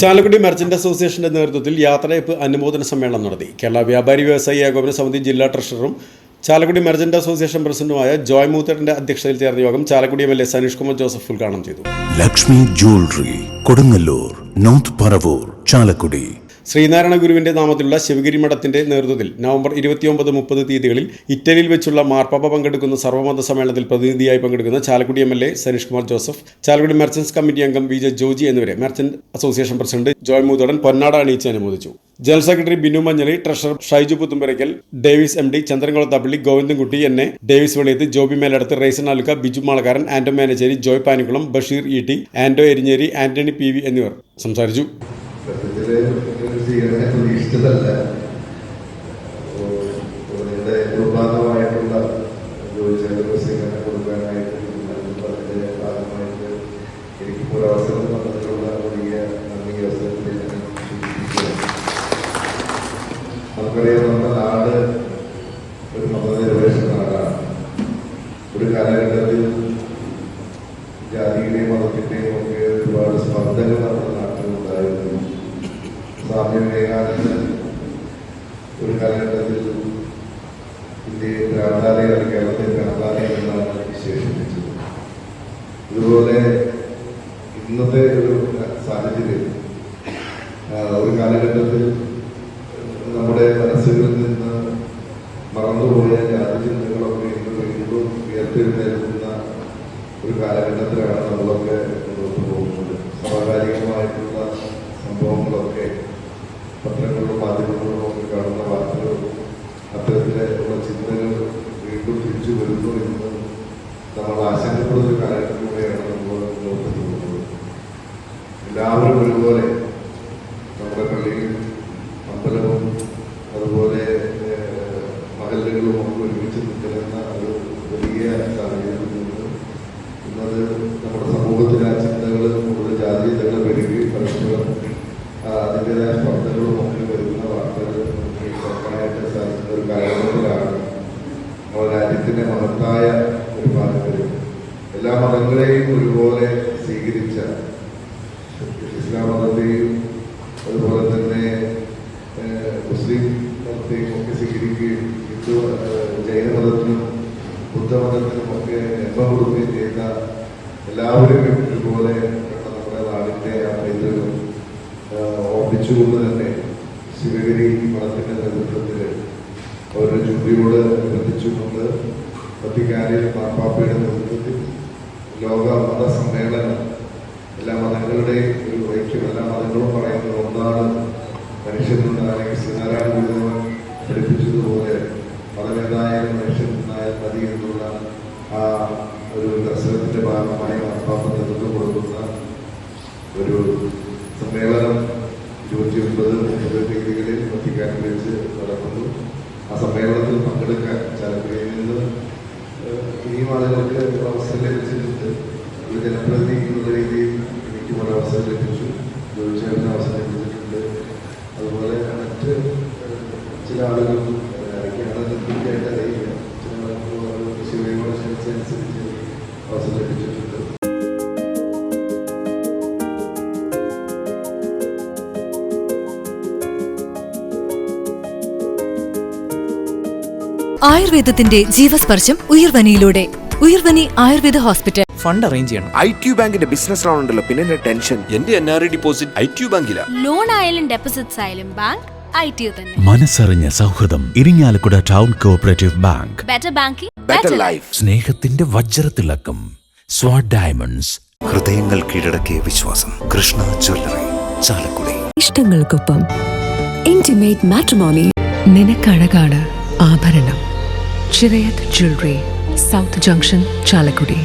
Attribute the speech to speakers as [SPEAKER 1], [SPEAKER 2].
[SPEAKER 1] Chalakudy merchant അസോസിയേഷന്റെ നേതൃത്വത്തിൽ യാത്രയപ്പ് അനുമോദന സമ്മേളനം നടത്തി. കേരള വ്യാപാരി വ്യവസായി ഏകോപന സമിതി ജില്ലാ ട്രഷററും ചാലക്കുടി മെർച്ചന്റ് അസോസിയേഷൻ പ്രസിഡന്റുമായ ജോയ് മൂത്തറിന്റെ അധ്യക്ഷതയിൽ ചേർന്ന യോഗം Chalakudy M L A Saneesh Kumar Joseph ഉദ്ഘാടനം ചെയ്തു.
[SPEAKER 2] Lakshmi jewellery Kodungallur north Paravur Chalakudy.
[SPEAKER 1] Sreenarayana ഗുരുവിന്റെ നാമത്തിലുള്ള ശിവഗിരി മഠത്തിന്റെ നേതൃത്വത്തിൽ നവംബർ ഇരുപത്തിയൊമ്പത് മുപ്പത് തീയതികളിൽ ഇറ്റലിയിൽ വെച്ചുള്ള മാർപ്പാപ്പ പങ്കെടുക്കുന്ന സർവമത സമ്മേളനത്തിൽ പ്രതിനിധിയായി പങ്കെടുക്കുന്ന Chalakudy M L A Saneesh Kumar Joseph Chalakudy merchants committee അംഗം വി ജെ ജോജി എന്നിവരെ merchant association president Joy Moothodan പൊന്നാട അണിയിച്ച് അനുമോദിച്ചു. General secretary Binu Manjali treasurer Shaiju Puthumparackal Davis M D Chandrankulathappally Govindankutty എന്നെ Davis Veliyath Joby Meladath Resan Aluka Biju Malakkaran Anto Menachery Joy Panikulam Basheer E T Anto Erinjeri Antony P V എന്നിവർ സംസാരിച്ചു.
[SPEAKER 3] ചെയ്യണേ പ്രതീക്ഷിച്ചതല്ല അപ്പോ നിങ്ങളുടെ നിർബാധമായിട്ടുള്ള ജോലി ചെലവ് കൊടുക്കാനായിട്ട് അതിന്റെ ഭാഗമായിട്ട് എനിക്ക് ഒരു അവസരം തന്നിട്ടുള്ള വലിയ നന്ദി അവസരത്തിൽ. നമുക്കറിയാം നമ്മുടെ നാട് ഒരു മതനിരപേക്ഷ നാടാണ് ഒരു കാലഘട്ടത്തിൽ കാലഘട്ടത്തിൽ നമ്മുടെ മനസ്സുകളിൽ നിന്ന് മറന്നുപോയ ജാതി ചിന്തകളൊക്കെ ഇന്ന് വീണ്ടും ഉയർത്തെഴുന്നേൽക്കുന്ന ഒരു കാലഘട്ടത്തിലാണ് നമ്മളൊക്കെ മുന്നോട്ട് പോകുന്നത്. സമകാലികമായിട്ടുള്ള സംഭവങ്ങളൊക്കെ പത്രങ്ങളിലും മാധ്യമങ്ങളിലും ഒക്കെ കാണുന്ന വാർത്തകളും അത്തരത്തിലുള്ള ചിന്തകൾ വീണ്ടും തിരിച്ചു വരുന്നു എന്ന് നമ്മൾ ആശങ്കപ്പെടുന്ന ഒരു കാലഘട്ടത്തിലൂടെയാണ് നമ്മൾ മുന്നോട്ട് പോകുന്നത്. എല്ലാവരും ഒരുപോലെ മഹല്ലുകളും ഒക്കെ ഒരുമിച്ച് നിൽക്കുന്ന ഒരു വലിയ നിന്ന് ഇന്നത് നമ്മുടെ സമൂഹത്തിൽ ആ ചിന്തകൾ കൂടുതൽ ജാതീയതകൾ വരികയും പരസ്പരം അതിന്റെതായ സ്പർദ്ധകളും ഒക്കെ വരുന്ന വാർത്തകൾ കേൾക്കാനായിട്ട് സാധിക്കുന്ന ഒരു കാലഘട്ടത്തിലാണ്. നമ്മുടെ രാജ്യത്തിന്റെ മഹത്തായ ഒരു പാരമ്പര്യം എല്ലാ മതങ്ങളെയും ഒരുപോലെ സ്വീകരിച്ച ഇസ്ലാം മതത്തെയും അതുപോലെ തന്നെ മുസ്ലിം മതത്തെയും ഒക്കെ സ്വീകരിക്കുകയും ഹിന്ദു ജൈനമതത്തിനും ബുദ്ധമതത്തിനും ഒക്കെ ജന്മം കൊടുക്കുകയും ചെയ്ത എല്ലാവരെയും കണ്ട നമ്മുടെ നാടിന്റെ ആ പൈതൃകം ഓർപ്പിച്ചുകൊണ്ട് തന്നെ ശിവഗിരി മഠത്തിന്റെ നേതൃത്വത്തിൽ അവരുടെ ജോലിയോട് ബന്ധിച്ചുകൊണ്ട് വത്തിക്കാനിൽ മാർപ്പാപ്പയുടെ നേതൃത്വത്തിൽ ലോക മത സമ്മേളനം എല്ലാ മതങ്ങളുടെയും ഒരു ഐക്യം എല്ലാ മതങ്ങളും പറയുന്നത് ഒന്നാണ് മനുഷ്യനുണ്ടാണെങ്കിൽ ശ്രീനാരായണ ഗുരുദേവൻ പഠിപ്പിച്ചതുപോലെ മനുഷ്യൻ മനുഷ്യനായ മതി എന്നുള്ള ആ ഒരു ദർശനത്തിന്റെ ഭാഗമായി മാർപ്പാപ്പ നേതൃത്വം കൊടുക്കുന്ന ഒരു സമ്മേളനം ഇരുപത്തി ഒൻപത് മുപ്പത് തീയതികളിൽ വത്തിക്കാനിൽ വെച്ച് നടക്കുന്നു. ആ സമ്മേളനത്തിൽ പങ്കെടുക്കാൻ ചാലക്കുടിയിൽ നിന്ന് ഇനിയും ആളുകൾക്ക് അവസരം ലഭിച്ചിട്ടുണ്ട്. ഒരു ജനപ്രതിനിധി എന്നുള്ള രീതിയിൽ എനിക്കും ഒരു അവസരം ലഭിച്ചു.
[SPEAKER 4] ആയുർവേദത്തിന്റെ ജീവസ്പർശം ഉയർവനിയിലൂടെ. Uyarvani Ayurveda hospital.
[SPEAKER 5] Fund arrange ചെയ്യണം.
[SPEAKER 6] ഐ ടി ബാങ്കിന്റെ ബിസിനസ് ലോൺ ഉണ്ടല്ലോ പിന്നെ എന്റെ ടെൻഷൻ.
[SPEAKER 7] എന്റെ N R I deposit I T ബാങ്കിലാ.
[SPEAKER 8] Loan ആയാലും ഡെപ്പോസിറ്റ്സ് ആയാലും ബാങ്ക് ഐ ടി തന്നെ.
[SPEAKER 2] മനസ്സറിഞ്ഞ സൗഹൃദം Irinjalakuda town cooperative bank.
[SPEAKER 8] Better banking
[SPEAKER 6] better life
[SPEAKER 2] സ്നേഹത്തിന്റെ വജ്രത്തിളക്കം. സ്വാഡ് ഡയമണ്ട്സ്
[SPEAKER 9] ഹൃദയങ്ങൾ കീഴടക്കിയ വിശ്വാസം. കൃഷ്ണ ജ്വല്ലറി. ചാലക്കുടി.
[SPEAKER 4] ഇഷ്ടങ്ങൾക്കൊപ്പം ഇന്റിമേറ്റ് മാട്രിമോണി നിനക്കഴകാണ് ആഭരണം. Chirayath jewellery south junction Chalakudy.